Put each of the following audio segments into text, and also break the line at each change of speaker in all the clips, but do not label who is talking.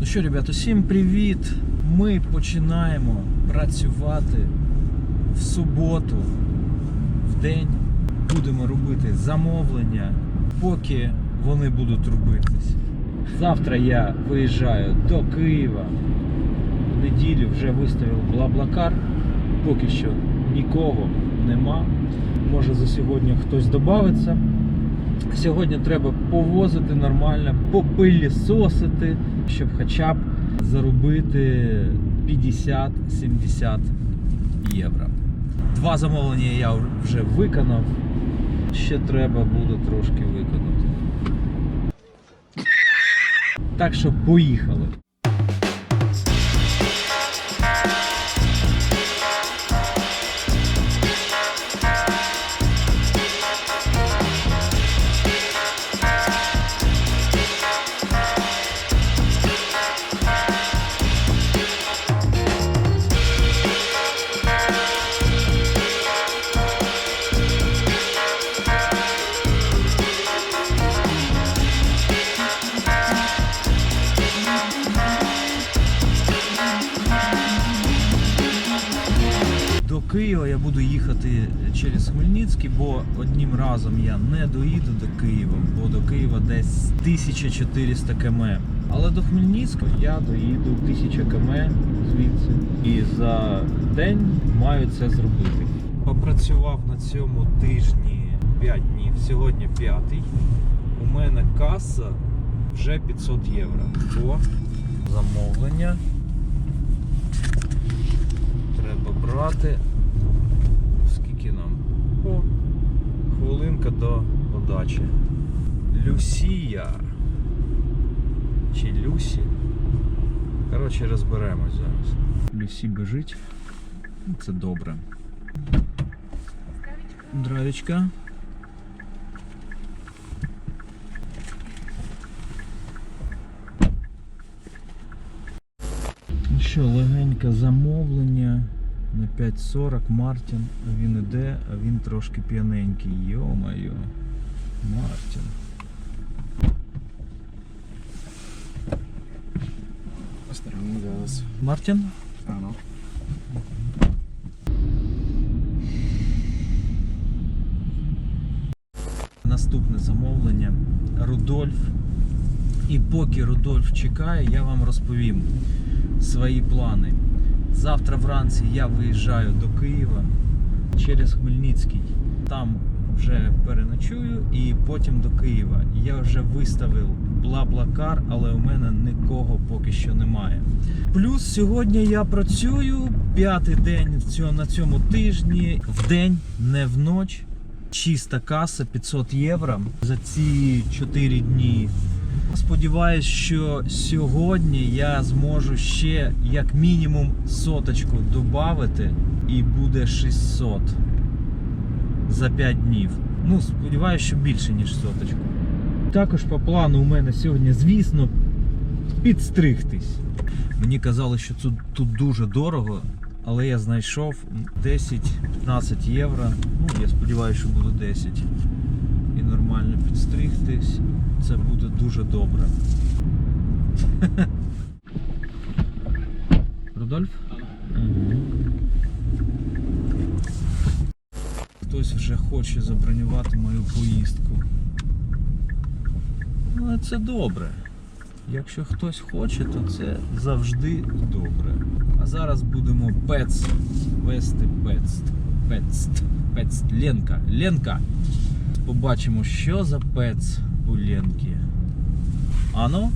Ну що, ребята, усім привіт! Ми починаємо працювати в суботу, в день. Будемо робити замовлення, поки вони будуть робитись. Завтра я виїжджаю до Києва. В неділю вже виставив Блаблакар. Поки що нікого нема. Може за сьогодні хтось додається. Сьогодні треба повозити нормально, попилісосити, щоб хоча б заробити 50-70 євро. Два замовлення я вже виконав. Ще треба буде трошки виконати. Так що поїхали. Києва я буду їхати через Хмельницький, бо одним разом я не доїду до Києва, бо до Києва десь 1400 км. Але до Хмельницького я доїду 1000 км звідси і за день маю це зробити. Попрацював на цьому тижні 5 днів, сьогодні п'ятий. У мене каса вже 500 євро. По замовлення треба брати. Хвилинка до подачі. Люсія. Чи Люсі? Коротше, розберемось зараз. Люсі бежить. Ну, Це добре. Здравічка. Ну Що, легеньке замовлення на 5.40 Мартін. Він іде, а він трошки п'яненький. Йо-моє. Мартін. Мартін?
Ано.
Наступне замовлення Рудольф. І поки Рудольф чекає, я вам розповім свої плани. Завтра вранці я виїжджаю до Києва через Хмельницький. Там вже переночую і потім до Києва. Я вже виставив Блаблакар, але у мене нікого поки що немає. Плюс сьогодні я працюю п'ятий день на цьому тижні в день, не в ніч. Чиста каса 500 євро за ці 4 дні. Сподіваюсь, що сьогодні я зможу ще як мінімум соточку додати і буде 600 за 5 днів. Ну, сподіваюся, що більше, ніж соточку. Також по плану у мене сьогодні, звісно, підстригтись. Мені казали, що тут, тут дуже дорого, але я знайшов 10-15 євро. Ну, я сподіваюся, що буде 10. І нормально підстригтись. Це буде дуже добре. Рудольф? Хтось вже хоче забронювати мою поїздку. Ну, це добре. Якщо хтось хоче, то це завжди добре. А зараз будемо пец вести пец. Пец. Пец. Ленка. Ленка. Побачимо, що за пец у Ленки. Ано?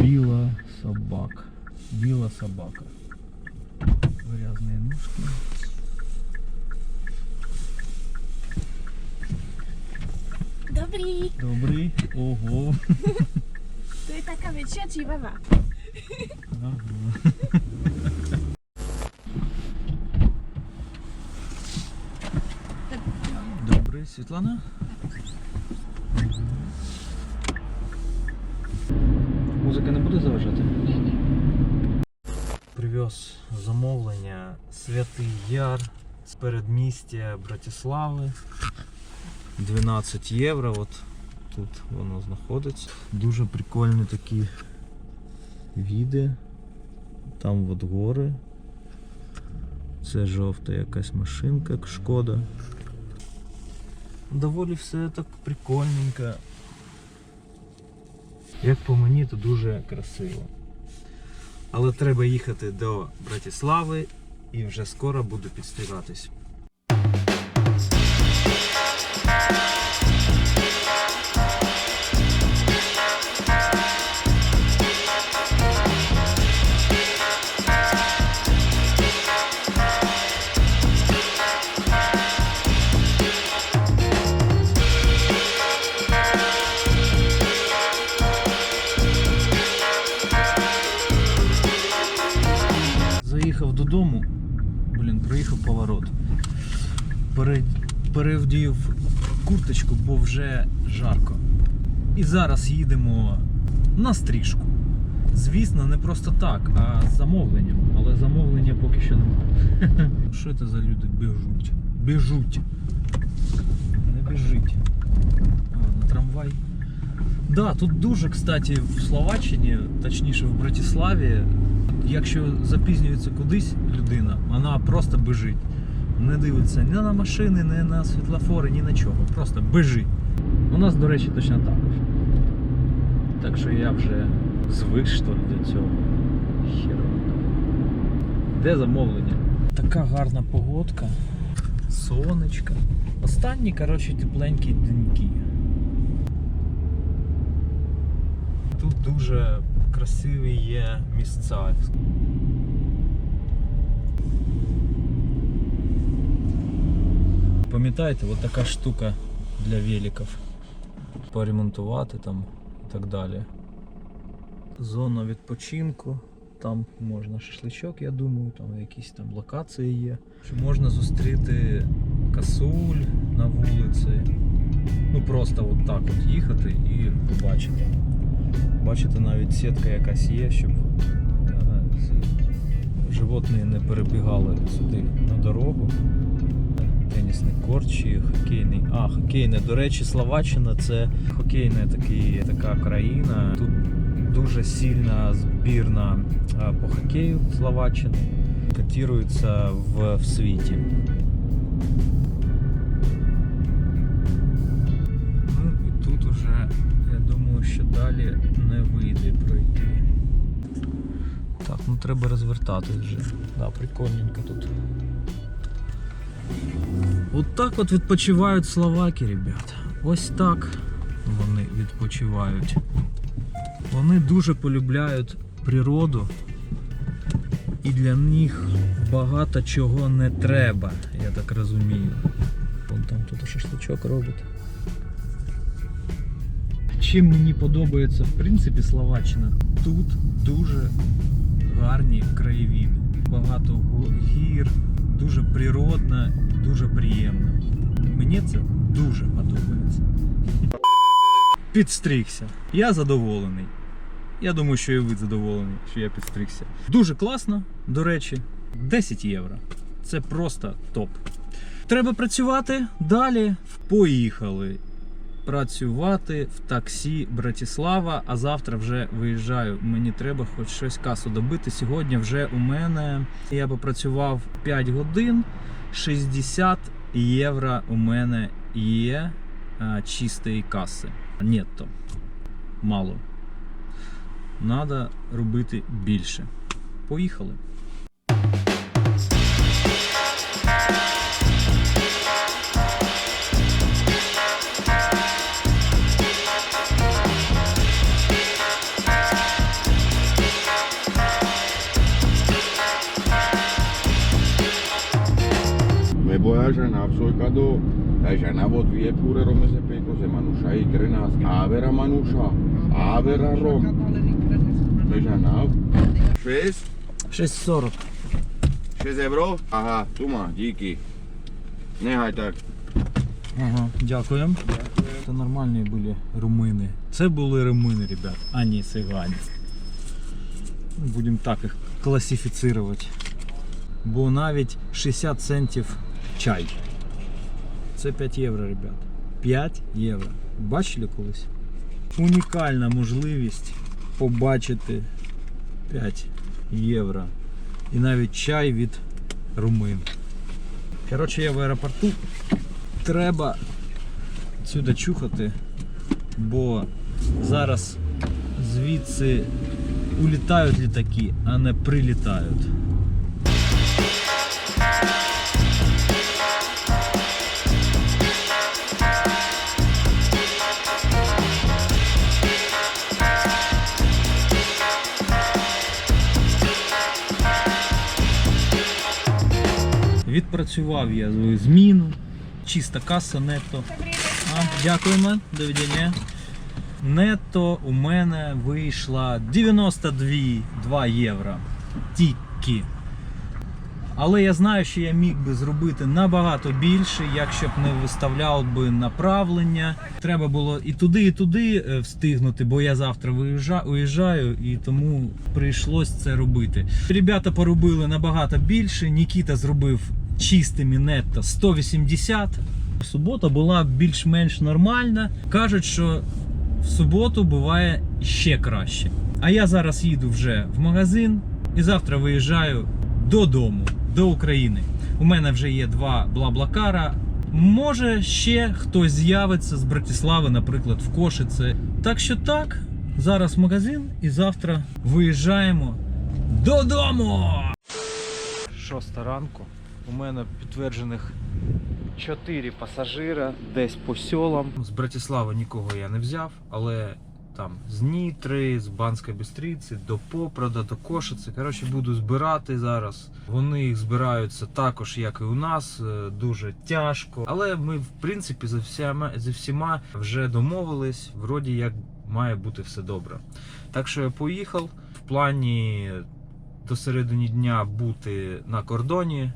Біла собака. Біла собака. Грязные ножки.
Dobrý,
Добрий. Ого.
to je taká větší dřívava.
Ага. Добрий, Світлана? Музика не буде заважати? Привез замовлення Святий Яр з передмістя Братислави. 12 євро. От тут воно знаходиться. Дуже прикольні такі віди. Там от гори. Це жовта якась машинка, шкода. Доволі все так прикольненько. Як по мені, то дуже красиво. Але треба їхати до Братислави і вже скоро буду підстригатись. Додому, блін, проїхав поворот. Пере... Перевдів курточку, бо вже жарко. І зараз їдемо на стрижку. Звісно, не просто так, а з замовленням. Але замовлення поки що немає. Що це за люди біжуть? Біжуть. Не біжить. А, на трамвай. Да, тут дуже, кстати, в Словаччині, точніше в Братиславі, якщо запізнюється кудись людина, вона просто біжить. Не дивиться ні на машини, ні на світлофори, ні на чого. Просто біжить. У нас, до речі, точно також. Так що я вже звик що ли, до цього. Херово. Де замовлення? Така гарна погодка. Сонечка. Останні, коротше, тепленькі деньки. Тут дуже красиві є місця. Пам'ятаєте, от така штука для великів. Поремонтувати там і так далі. Зона відпочинку. Там можна шашличок, я думаю, там якісь там локації є. Що можна зустріти касуль на вулиці. Ну просто от так от їхати і побачити. Бачите, навіть сітка якась є, щоб е, животні не перебігали сюди на дорогу. Тенісний корт чи хокейний. А, хокейне. До речі, Словаччина це хокейна така країна. Тут дуже сильна збірна е, по хокею Словаччини. Котирується в, в світі. Що далі не вийде пройти. Так, ну треба розвертатись вже. Да, прикольненько тут. От так от відпочивають словаки, ребят. Ось так вони відпочивають. Вони дуже полюбляють природу. І для них багато чого не треба, я так розумію. Вон там тут шашличок робить. Чим мені подобається в принципі Словаччина, тут дуже гарні краєвіди. Багато гір, дуже природно, дуже приємно. Мені це дуже подобається. Підстригся. Я задоволений. Я думаю, що і ви задоволені, що я підстригся. Дуже класно, до речі, 10 євро. Це просто топ. Треба працювати далі. Поїхали працювати в таксі Братислава, а завтра вже виїжджаю. Мені треба хоч щось касу добити. Сьогодні вже у мене я попрацював 5 годин, 60 євро у мене є а, чистої каси. Нетто. Мало. Надо робити більше. Поїхали.
Vot vie pure romese peko se manusha i grenas. Avera manusha. Avera rom. Ajana. 6?
6.40.
6 евро? Ага, тума, díky. Нехай так.
Ага, дякуємо. Це нормальні були румини. Це були румини, ребят, а не цигане. Ну, Будемо так їх класифіцирувати. Бо навіть 60 центів чай. Це 5 євро, ребят. 5 євро. Бачили колись? Унікальна можливість побачити 5 євро. І навіть чай від румин. Коротше, я в аеропорту. Треба сюди чухати, бо зараз звідси улітають літаки, а не прилітають. Відпрацював я зміну. Чиста каса нетто. А, дякуємо, до відання. Нетто у мене вийшла 92 2 євро. Тільки. Але я знаю, що я міг би зробити набагато більше, якщо б не виставляв би направлення. Треба було і туди, і туди е, встигнути, бо я завтра уїжджаю, і тому прийшлось це робити. Ребята поробили набагато більше. Нікіта зробив чистими нетто 180. Субота була більш-менш нормальна. Кажуть, що в суботу буває ще краще. А я зараз їду вже в магазин і завтра виїжджаю додому, до України. У мене вже є два блаблакара. Може, ще хтось з'явиться з Братислави, наприклад, в Кошице. Так що так, зараз магазин і завтра виїжджаємо додому. Шоста ранку. У мене підтверджених 4 пасажира десь по сьолам. З Братислави нікого я не взяв, але там з Нітри, з Банської Бістріці, до Попрода, до Кошиці. Коротше, буду збирати зараз. Вони їх збираються також, як і у нас, е, дуже тяжко. Але ми, в принципі, за всіма, за всіма вже домовились. Вроді як має бути все добре. Так що я поїхав в плані до середини дня бути на кордоні,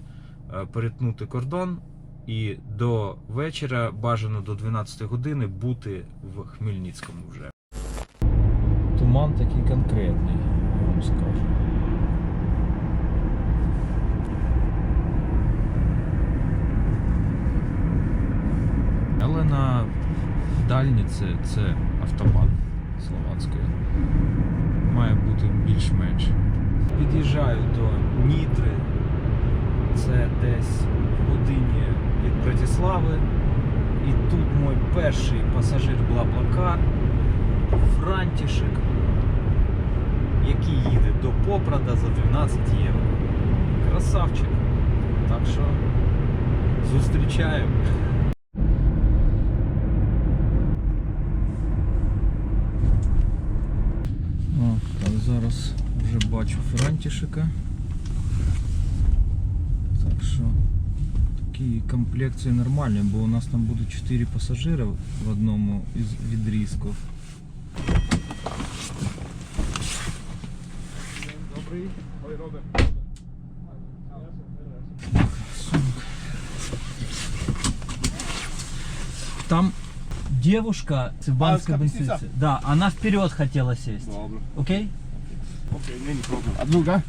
перетнути кордон і до вечора, бажано до 12 години, бути в Хмельницькому вже. Туман такий конкретний, я вам скажу. Але на дальні це, це автобан словацької. Має бути більш-менш. Під'їжджаю до Нітри. Це десь в годині від Братислави. І тут мій перший пасажир Блаблакар Франтішек, який їде до Попрода за 12 євро. Красавчик. Так що зустрічаю. О, так, зараз вже бачу Франтішика. Так що такі комплекції нормальні, бо у нас там будуть 4 пасажири в одному із відрізків.
Добрий. Ой, Роберт.
Сумка. Там девушка в Банской
Банская
Бенсице.
Бенсица?
Да, она вперед хотела сесть.
Добре.
Окей?
Окей, не, не проблем. А друга?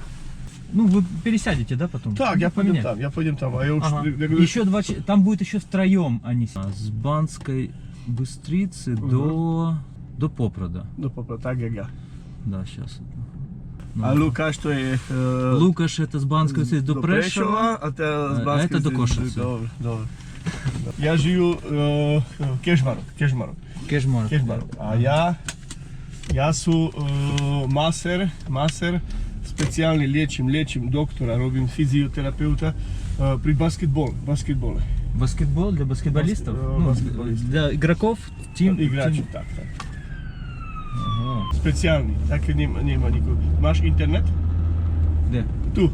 Ну, вы пересядете, да, потом?
Так, я пойдем
Поменять.
там, я пойдем там. А я уж
Ага.
я говорю,
Еще два, ч- там будет еще втроем они. с- С Банской Быстрицы до, до Попрода.
Ну, попа, так як я.
Да, сейчас.
А Лука, що є? е,
Лукаш это с Банской Быстрицы до Прешова.
а те
а
з Банської
це до
з-
Кошиці.
Добре, добре. Я живу е, в Кешмарок, Кешмарок,
Кешмар.
Кешмарок. А я, я су е, масер, масер, спеціальний лечим, лечим доктора, робим фізіотерапевта при баскетбол, баскетболе.
Баскетбол для баскетболистов?
Баскет- э,
Ну, для игроков? Тим,
Іграчі,
тим-
так, так.
Ага.
Спеціальний, так нема, нема нікого. Маєш інтернет?
Де?
Tu.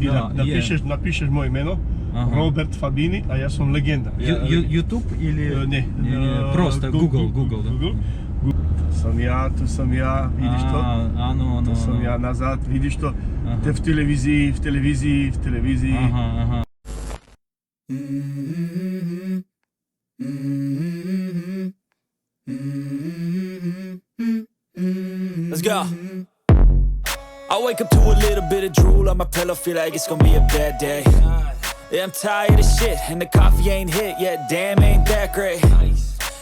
І- да,
na,
є.
napišeš, napišeš moje imeno,
Ага.
Роберт Фабіні, а я сам легенда.
Ю-
Я,
Ю- Ютуб или... Не, не,
е,
просто
Гу-
Google,
Гу-
Google, да.
sam ja, to sam ja, vidiš to?
Áno,
áno.
To
som
ano.
ja nazad, vidiš to?
Aha.
To v televízii, v televízii, v televízii.
Aha, aha.
Let's go. I wake up to a little bit of drool on my pillow, feel like it's gonna be a bad day. Yeah, I'm tired of shit, and the coffee ain't hit yet, damn, ain't that great. Nice.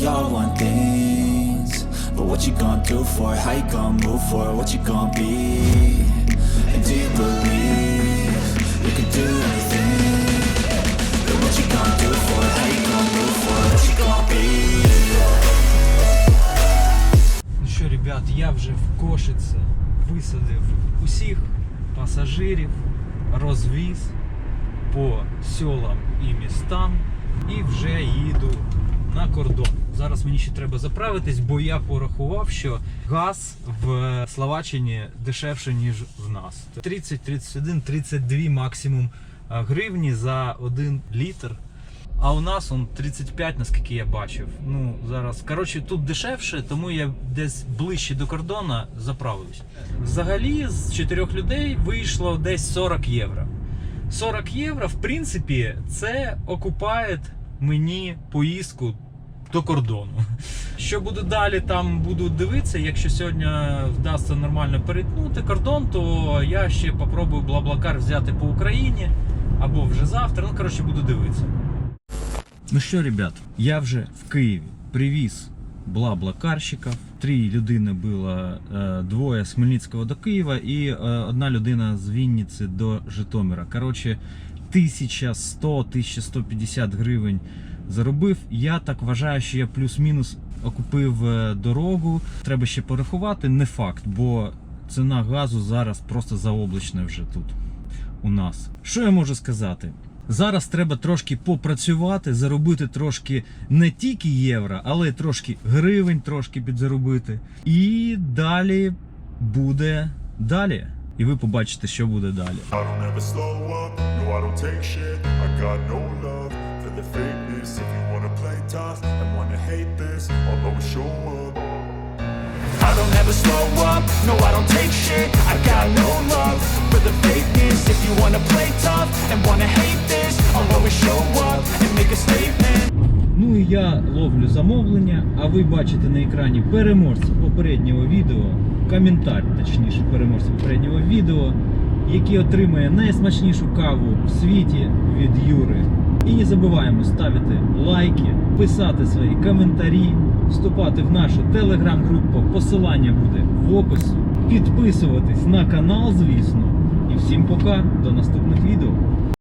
we all want things. But what you gonna do for it? How you gonna move for it? What you gonna be? And do you believe you can do anything? But what you gonna do for it? How you gonna move for it? What you gonna be?
Ну що, ребят, я вже в Кошице висадив усіх пасажирів, розвіз по селам і містам і вже їду на кордон. Зараз мені ще треба заправитись, бо я порахував, що газ в Словаччині дешевше, ніж в нас. 30, 31, 32 максимум гривні за один літр. А у нас он 35, наскільки я бачив. Ну зараз коротше тут дешевше, тому я десь ближче до кордону заправився. Взагалі з чотирьох людей вийшло десь 40 євро. 40 євро, в принципі, це окупає мені поїздку до кордону. Що буде далі, там буду дивитися. Якщо сьогодні вдасться нормально перетнути кордон, то я ще попробую Блаблакар взяти по Україні або вже завтра. Ну коротше, буду дивитися. Ну що, ребят, я вже в Києві привіз блаблакарщиків. Три людини було, е, двоє з Хмельницького до Києва і е, одна людина з Вінниці до Житомира. Коротше, 1100-1150 гривень заробив. Я так вважаю, що я плюс-мінус окупив е, дорогу. Треба ще порахувати, не факт, бо ціна газу зараз просто заоблачна вже тут у нас. Що я можу сказати? Зараз треба трошки попрацювати, заробити трошки не тільки євро, але й трошки гривень, трошки підзаробити. І далі буде далі. І ви побачите, що буде далі.
I don't ever slow up, no I don't take shit. I got no love for the fakeness. If you wanna play tough and wanna hate
Ну і я ловлю замовлення, а ви бачите на екрані переможця попереднього відео, коментар, точніше, переможця попереднього відео, який отримає найсмачнішу каву в світі від Юри. І не забуваємо ставити лайки, писати свої коментарі, вступати в нашу телеграм-групу. Посилання буде в описі. Підписуватись на канал, звісно. І всім пока, до наступних відео.